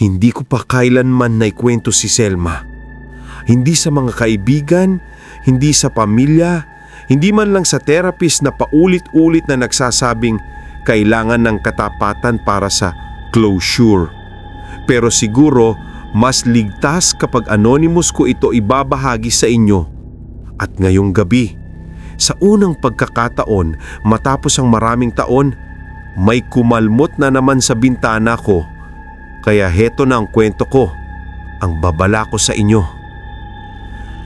Hindi ko pa kailanman naikwento si Selma. Hindi sa mga kaibigan, hindi sa pamilya, hindi man lang sa therapist na paulit-ulit na nagsasabing kailangan ng katapatan para sa closure. Pero siguro, mas ligtas kapag anonymous ko ito ibabahagi sa inyo. At ngayong gabi, sa unang pagkakataon matapos ang maraming taon, may kumalmot na naman sa bintana ko. Kaya heto na ang kwento ko, ang babala ko sa inyo.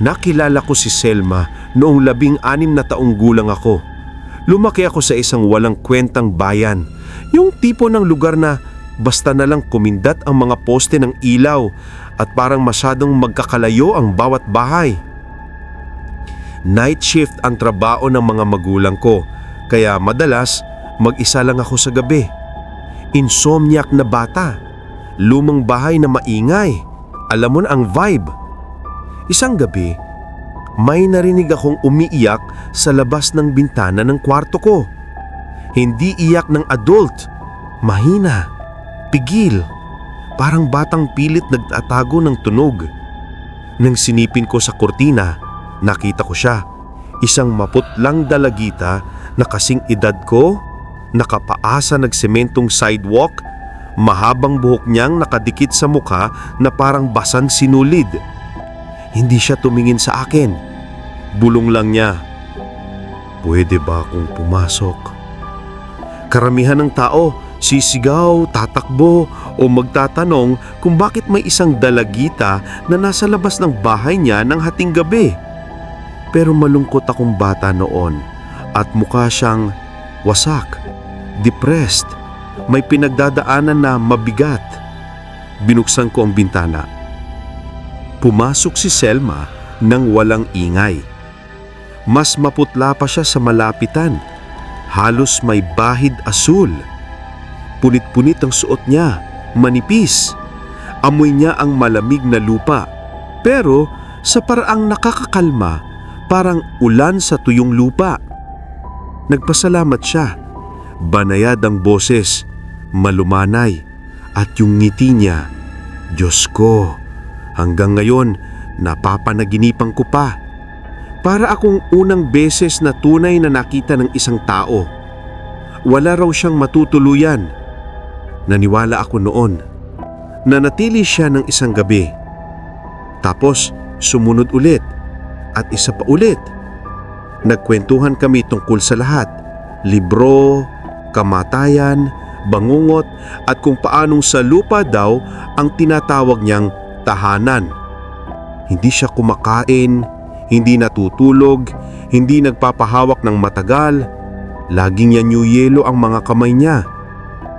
Nakilala ko si Selma noong labing anim na taong gulang ako. Lumaki ako sa isang walang kwentang bayan. Yung tipo ng lugar na basta na lang kumindat ang mga poste ng ilaw at parang masyadong magkakalayo ang bawat bahay. Night shift ang trabaho ng mga magulang ko, kaya madalas mag-isa lang ako sa gabi. Insomniac na bata, lumang bahay na maingay, alam mo na ang vibe. Isang gabi, may narinig akong umiiyak sa labas ng bintana ng kwarto ko. Hindi iyak ng adult, mahina, pigil, parang batang pilit nagtatago ng tunog. Nang sinipin ko sa kurtina, nakita ko siya. Isang maputlang dalagita na kasing edad ko, nakapaasa nagsementong sidewalk, mahabang buhok niyang nakadikit sa mukha na parang basang sinulid. Hindi siya tumingin sa akin. Bulong lang niya. Pwede ba akong pumasok? Karamihan ng tao, sisigaw, tatakbo o magtatanong kung bakit may isang dalagita na nasa labas ng bahay niya ng hating gabi. Pero malungkot akong bata noon at mukha siyang wasak, depressed, may pinagdadaanan na mabigat. Binuksan ko ang bintana. Pumasok si Selma nang walang ingay. Mas maputla pa siya sa malapitan. Halos may bahid asul. Punit-punit ang suot niya, manipis. Amoy niya ang malamig na lupa. Pero sa paraang nakakakalma, parang ulan sa tuyong lupa. Nagpasalamat siya. Banayad ang boses, malumanay, at yung ngiti niya. Diyos ko, hanggang ngayon napapanaginipan ko pa. Para akong unang beses na tunay na nakita ng isang tao. Wala raw siyang matutuluyan. Naniwala ako noon. Nanatili siya ng isang gabi. Tapos sumunod ulit at isa pa ulit. Nagkwentuhan kami tungkol sa lahat. Libro, kamatayan, bangungot at kung paanong sa lupa daw ang tinatawag niyang tahanan. Hindi siya kumakain, hindi natutulog, hindi nagpapahawak ng matagal. Laging yan new yelo ang mga kamay niya.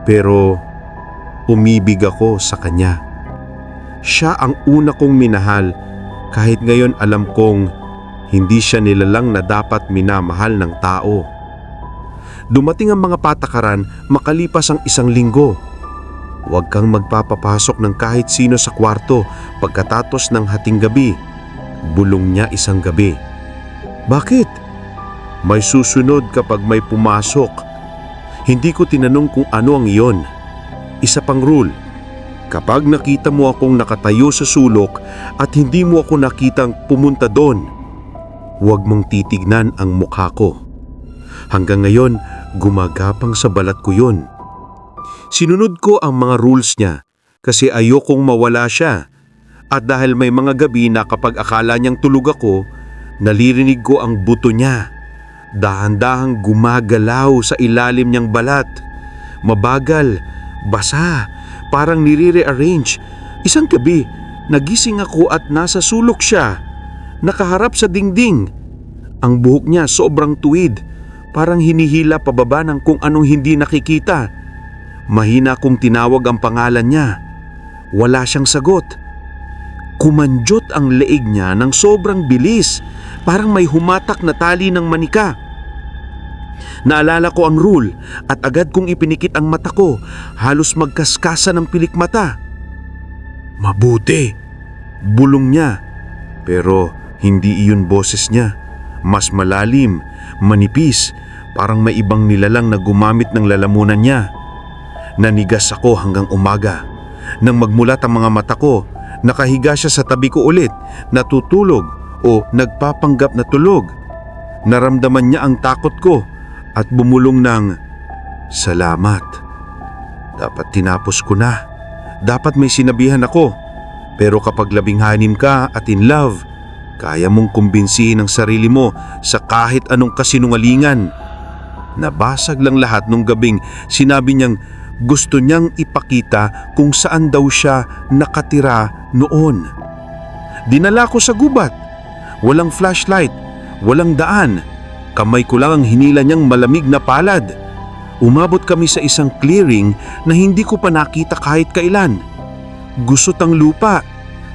Pero umibig ako sa kanya. Siya ang una kong minahal kahit ngayon alam kong hindi siya nilalang na dapat minamahal ng tao. Dumating ang mga patakaran makalipas ang isang linggo. Huwag kang magpapapasok ng kahit sino sa kwarto pagkatapos ng hating gabi. Bulong niya isang gabi. Bakit? May susunod kapag may pumasok. Hindi ko tinanong kung ano ang iyon. Isa pang rule. Kapag nakita mo akong nakatayo sa sulok at hindi mo ako nakitang pumunta doon, huwag mong titignan ang mukha ko. Hanggang ngayon, gumagapang sa balat ko yun. Sinunod ko ang mga rules niya kasi ayokong mawala siya. At dahil may mga gabi na kapag akala niyang tulog ako, nalirinig ko ang buto niya. Dahan-dahang gumagalaw sa ilalim niyang balat. Mabagal, basa, parang nire-rearrange. Isang gabi, nagising ako at nasa sulok siya. Nakaharap sa dingding. Ang buhok niya sobrang tuwid, parang hinihila pababa ng kung anong hindi nakikita. Mahina kong tinawag ang pangalan niya. Wala siyang sagot. Kumanjot ang leeg niya ng sobrang bilis, parang may humatak na tali ng manika. Naalala ko ang rule at agad kong ipinikit ang mata ko, halos magkaskasa ng pilik mata. Mabuti, bulong niya. Pero hindi iyon boses niya. Mas malalim, manipis, parang may ibang nilalang na gumamit ng lalamunan niya. Nanigas ako hanggang umaga. Nang magmulat ang mga mata ko, nakahiga siya sa tabi ko ulit, natutulog o nagpapanggap na tulog. Naramdaman niya ang takot ko at bumulong ng, Salamat. Dapat tinapos ko na. Dapat may sinabihan ako. Pero kapag labinghanim ka at in love, kaya mong kumbinsihin ang sarili mo sa kahit anong kasinungalingan. Nabasag lang lahat nung gabing sinabi niyang gusto niyang ipakita kung saan daw siya nakatira noon. Dinala ko sa gubat. Walang flashlight, walang daan. Kamay ko lang ang hinila niyang malamig na palad. Umabot kami sa isang clearing na hindi ko pa nakita kahit kailan. Gusot ang lupa.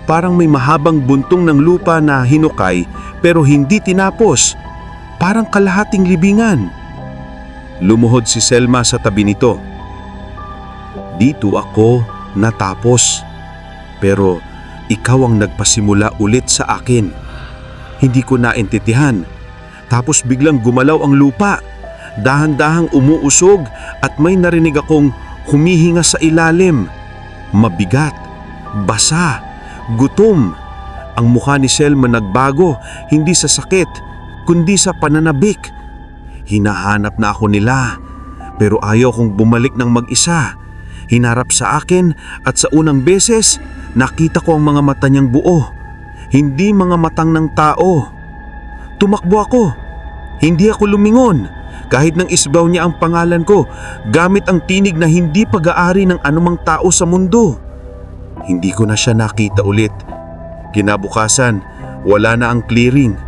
Parang may mahabang buntong ng lupa na hinukay pero hindi tinapos. Parang kalahating libingan. Lumuhod si Selma sa tabi nito. Dito ako natapos. Pero ikaw ang nagpasimula ulit sa akin. Hindi ko naintindihan. Tapos biglang gumalaw ang lupa. Dahan-dahang umuusog at may narinig akong humihinga sa ilalim. Mabigat, basa, gutom. Ang mukha ni Selma nagbago, hindi sa sakit, kundi sa pananabik. Hinahanap na ako nila, pero ayaw kong bumalik ng mag-isa. Hinarap sa akin at sa unang beses, nakita ko ang mga mata niyang buo. Hindi mga matang ng tao. Tumakbo ako. Hindi ako lumingon. Kahit nang isbaw niya ang pangalan ko, gamit ang tinig na hindi pag-aari ng anumang tao sa mundo. Hindi ko na siya nakita ulit. Kinabukasan, wala na ang clearing.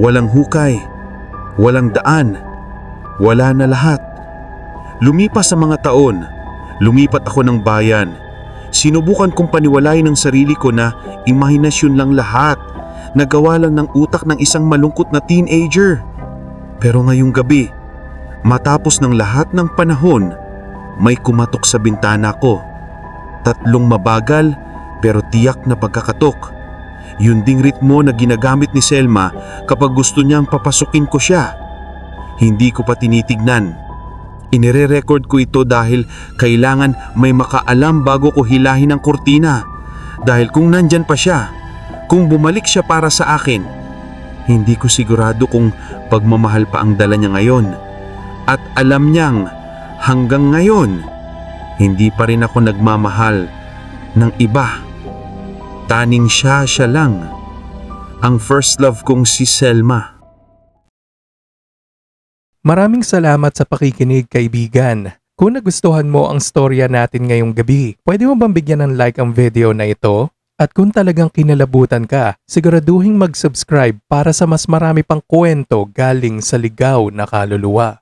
Walang hukay. Walang daan. Wala na lahat. Lumipas ang mga taon. Lumipat ako ng bayan. Sinubukan kong paniwalayin ng sarili ko na imahinasyon lang lahat. Nagawa lang ng utak ng isang malungkot na teenager. Pero ngayong gabi, matapos ng lahat ng panahon, may kumatok sa bintana ko. Tatlong mabagal pero tiyak na pagkakatok. Yun ding ritmo na ginagamit ni Selma kapag gusto niyang papasukin ko siya. Hindi ko pa tinitignan. Inire-record ko ito dahil kailangan may makaalam bago ko hilahin ang kortina. Dahil kung nandyan pa siya, kung bumalik siya para sa akin, hindi ko sigurado kung pagmamahal pa ang dala niya ngayon. At alam niyang hanggang ngayon, hindi pa rin ako nagmamahal ng iba. Taning siya siya lang. Ang first love kong si Selma. Maraming salamat sa pakikinig kaibigan. Kung nagustuhan mo ang storya natin ngayong gabi, pwede mo bang bigyan ng like ang video na ito? At kung talagang kinalabutan ka, siguraduhin mag-subscribe para sa mas marami pang kwento galing sa ligaw na kaluluwa.